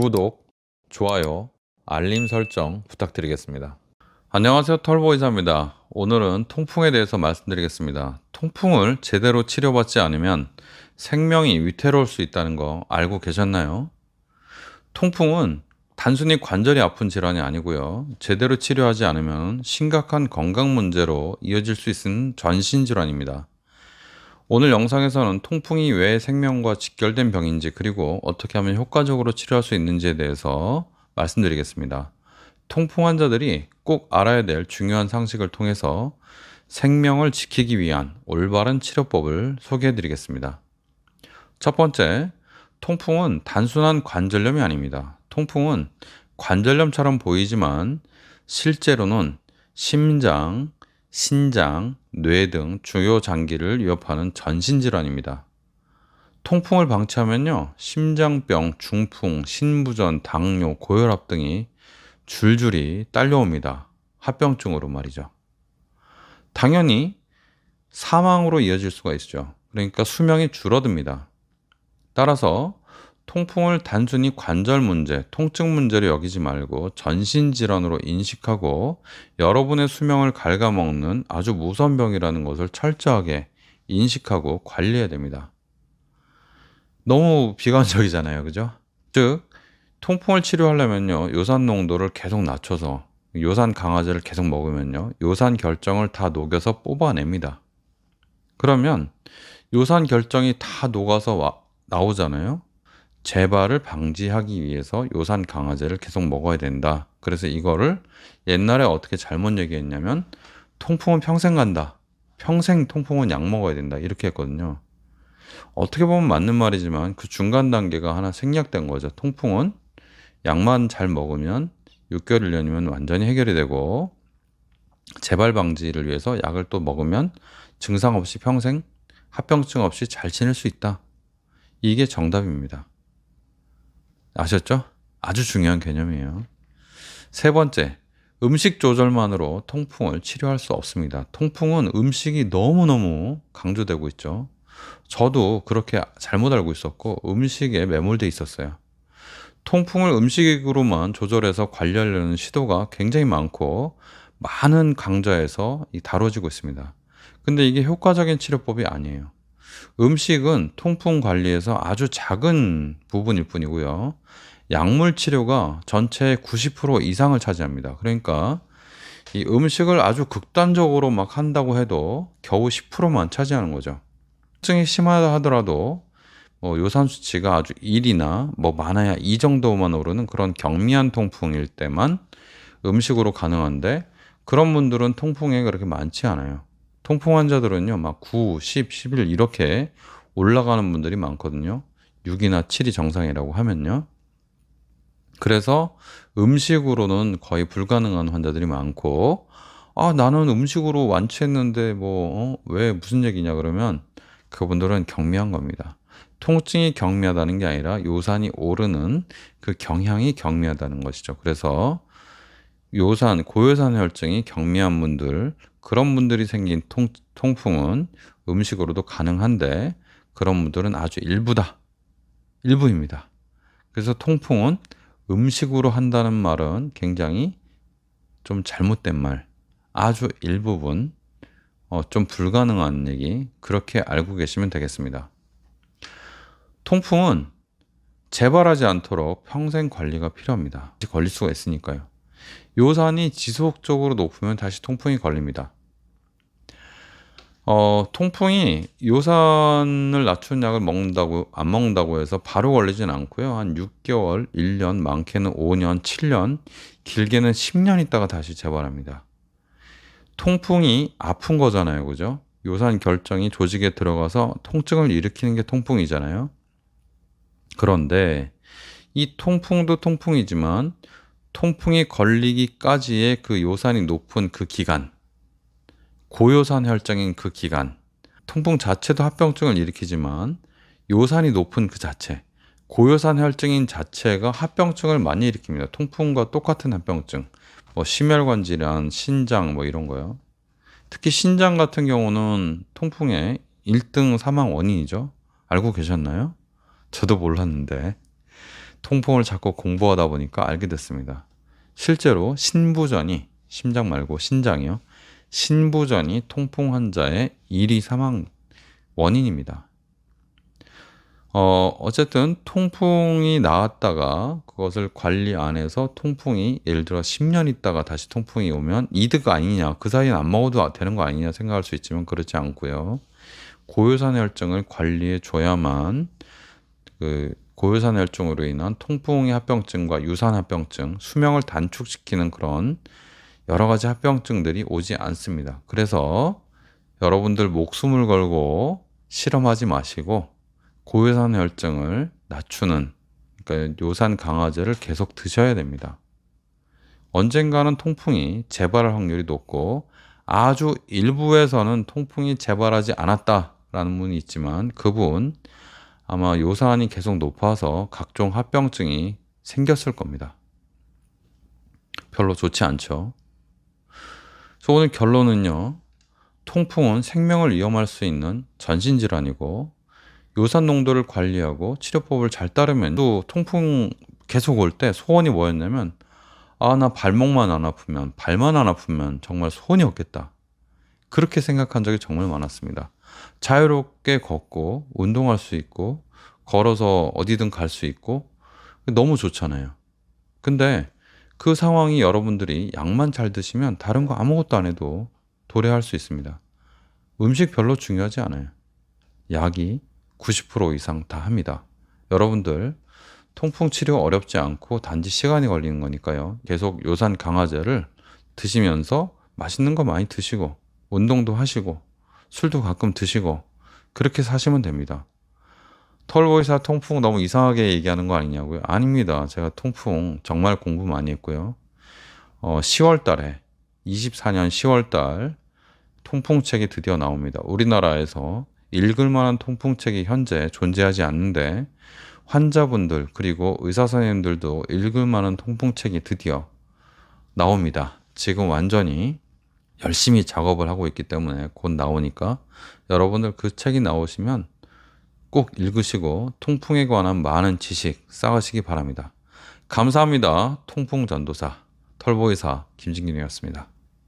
구독, 좋아요, 알림 설정 부탁드리겠습니다. 안녕하세요. 털보이사입니다. 오늘은 통풍에 대해서 말씀드리겠습니다. 통풍을 제대로 치료받지 않으면 생명이 위태로울 수 있다는 거 알고 계셨나요? 통풍은 단순히 관절이 아픈 질환이 아니고요. 제대로 치료하지 않으면 심각한 건강 문제로 이어질 수 있는 전신 질환입니다. 오늘 영상에서는 통풍이 왜 생명과 직결된 병인지 그리고 어떻게 하면 효과적으로 치료할 수 있는지에 대해서 말씀드리겠습니다. 통풍 환자들이 꼭 알아야 될 중요한 상식을 통해서 생명을 지키기 위한 올바른 치료법을 소개해 드리겠습니다. 첫 번째, 통풍은 단순한 관절염이 아닙니다. 통풍은 관절염처럼 보이지만 실제로는 심장, 신장, 뇌 등 주요 장기를 위협하는 전신 질환입니다. 통풍을 방치하면요, 심장병, 중풍, 신부전, 당뇨, 고혈압 등이 줄줄이 딸려옵니다. 합병증으로 말이죠. 당연히 사망으로 이어질 수가 있죠. 그러니까 수명이 줄어듭니다. 따라서 통풍을 단순히 관절 문제, 통증 문제로 여기지 말고 전신 질환으로 인식하고 여러분의 수명을 갉아먹는 아주 무서운 병이라는 것을 철저하게 인식하고 관리해야 됩니다. 너무 비관적이잖아요. 그죠? 즉, 통풍을 치료하려면요, 요산 농도를 계속 낮춰서 요산 강화제를 계속 먹으면요, 요산 결정을 다 녹여서 뽑아냅니다. 그러면 요산 결정이 다 녹아서 와, 나오잖아요. 재발을 방지하기 위해서 요산 강화제를 계속 먹어야 된다. 그래서 이거를 옛날에 어떻게 잘못 얘기했냐면 통풍은 평생 간다. 평생 통풍은 약 먹어야 된다. 이렇게 했거든요. 어떻게 보면 맞는 말이지만 그 중간 단계가 하나 생략된 거죠. 통풍은 약만 잘 먹으면 6개월 1년이면 완전히 해결이 되고 재발 방지를 위해서 약을 또 먹으면 증상 없이 평생 합병증 없이 잘 지낼 수 있다. 이게 정답입니다. 아셨죠? 아주 중요한 개념이에요. 세 번째, 음식 조절만으로 통풍을 치료할 수 없습니다. 통풍은 음식이 너무너무 강조되고 있죠. 저도 그렇게 잘못 알고 있었고 음식에 매몰돼 있었어요. 통풍을 음식으로만 조절해서 관리하려는 시도가 굉장히 많고 많은 강좌에서 다뤄지고 있습니다. 근데 이게 효과적인 치료법이 아니에요. 음식은 통풍 관리에서 아주 작은 부분일 뿐이고요. 약물 치료가 전체의 90% 이상을 차지합니다. 그러니까 이 음식을 아주 극단적으로 막 한다고 해도 겨우 10%만 차지하는 거죠. 통증이 심하다 하더라도 뭐 요산 수치가 아주 1이나 뭐 많아야 2 정도만 오르는 그런 경미한 통풍일 때만 음식으로 가능한데 그런 분들은 통풍이 그렇게 많지 않아요. 통풍 환자들은요, 막 9, 10, 11 이렇게 올라가는 분들이 많거든요. 6이나 7이 정상이라고 하면요. 그래서 음식으로는 거의 불가능한 환자들이 많고, 아, 나는 음식으로 완치했는데 뭐, 어, 왜 무슨 얘기냐 그러면 그분들은 경미한 겁니다. 통증이 경미하다는 게 아니라 요산이 오르는 그 경향이 경미하다는 것이죠. 그래서 요산, 고요산 혈증이 경미한 분들, 그런 분들이 생긴 통, 통풍은 음식으로도 가능한데 그런 분들은 아주 일부다. 일부입니다. 그래서 통풍은 음식으로 한다는 말은 굉장히 좀 잘못된 말, 아주 일부분, 어, 좀 불가능한 얘기, 그렇게 알고 계시면 되겠습니다. 통풍은 재발하지 않도록 평생 관리가 필요합니다. 걸릴 수가 있으니까요. 요산이 지속적으로 높으면 다시 통풍이 걸립니다. 어, 통풍이 요산을 낮춘 약을 먹는다고, 안 먹는다고 해서 바로 걸리진 않고요. 한 6개월, 1년, 많게는 5년, 7년, 길게는 10년 있다가 다시 재발합니다. 통풍이 아픈 거잖아요. 그죠? 요산 결정이 조직에 들어가서 통증을 일으키는 게 통풍이잖아요. 그런데 이 통풍도 통풍이지만 통풍이 걸리기까지의 그 요산이 높은 그 기간, 고요산 혈증인 그 기간, 통풍 자체도 합병증을 일으키지만 요산이 높은 그 자체, 고요산 혈증인 자체가 합병증을 많이 일으킵니다. 통풍과 똑같은 합병증, 뭐 심혈관 질환, 신장 뭐 이런 거요. 특히 신장 같은 경우는 통풍의 1등 사망 원인이죠. 알고 계셨나요? 저도 몰랐는데. 통풍을 자꾸 공부하다 보니까 알게 됐습니다. 실제로 신부전이 심장 말고 신장이요. 신부전이 통풍 환자의 1위 사망 원인입니다. 어, 어쨌든 통풍이 나왔다가 그것을 관리 안 해서 통풍이 예를 들어 10년 있다가 다시 통풍이 오면 이득 아니냐. 그 사이엔 안 먹어도 되는 거 아니냐 생각할 수 있지만 그렇지 않고요. 고요산 혈증을 관리해 줘야만 그 고요산 혈증으로 인한 통풍의 합병증과 유산 합병증, 수명을 단축시키는 그런 여러 가지 합병증들이 오지 않습니다. 그래서 여러분들 목숨을 걸고 실험하지 마시고 고요산 혈증을 낮추는 그러니까 요산 강화제를 계속 드셔야 됩니다. 언젠가는 통풍이 재발할 확률이 높고 아주 일부에서는 통풍이 재발하지 않았다라는 분이 있지만 그분 아마 요산이 계속 높아서 각종 합병증이 생겼을 겁니다. 별로 좋지 않죠. 그래서 오늘 결론은요. 통풍은 생명을 위험할 수 있는 전신질환이고 요산 농도를 관리하고 치료법을 잘 따르면 또 통풍 계속 올 때 소원이 뭐였냐면 아 나 발목만 안 아프면 발만 안 아프면 정말 소원이 없겠다. 그렇게 생각한 적이 정말 많았습니다. 자유롭게 걷고 운동할 수 있고 걸어서 어디든 갈 수 있고 너무 좋잖아요. 근데 그 상황이 여러분들이 약만 잘 드시면 다른 거 아무것도 안 해도 도래할 수 있습니다. 음식 별로 중요하지 않아요. 약이 90% 이상 다 합니다. 여러분들 통풍 치료 어렵지 않고 단지 시간이 걸리는 거니까요. 계속 요산 강화제를 드시면서 맛있는 거 많이 드시고 운동도 하시고 술도 가끔 드시고 그렇게 사시면 됩니다. 털보이사 통풍 너무 이상하게 얘기하는 거 아니냐고요? 아닙니다. 제가 통풍 정말 공부 많이 했고요. 어, 10월 달에 24년 10월 달 통풍책이 드디어 나옵니다. 우리나라에서 읽을 만한 통풍책이 현재 존재하지 않는데 환자분들 그리고 의사 선생님들도 읽을 만한 통풍책이 드디어 나옵니다. 지금 완전히 열심히 작업을 하고 있기 때문에 곧 나오니까 여러분들 그 책이 나오시면 꼭 읽으시고 통풍에 관한 많은 지식 쌓으시기 바랍니다. 감사합니다. 통풍 전도사 털보이사 김진균이었습니다.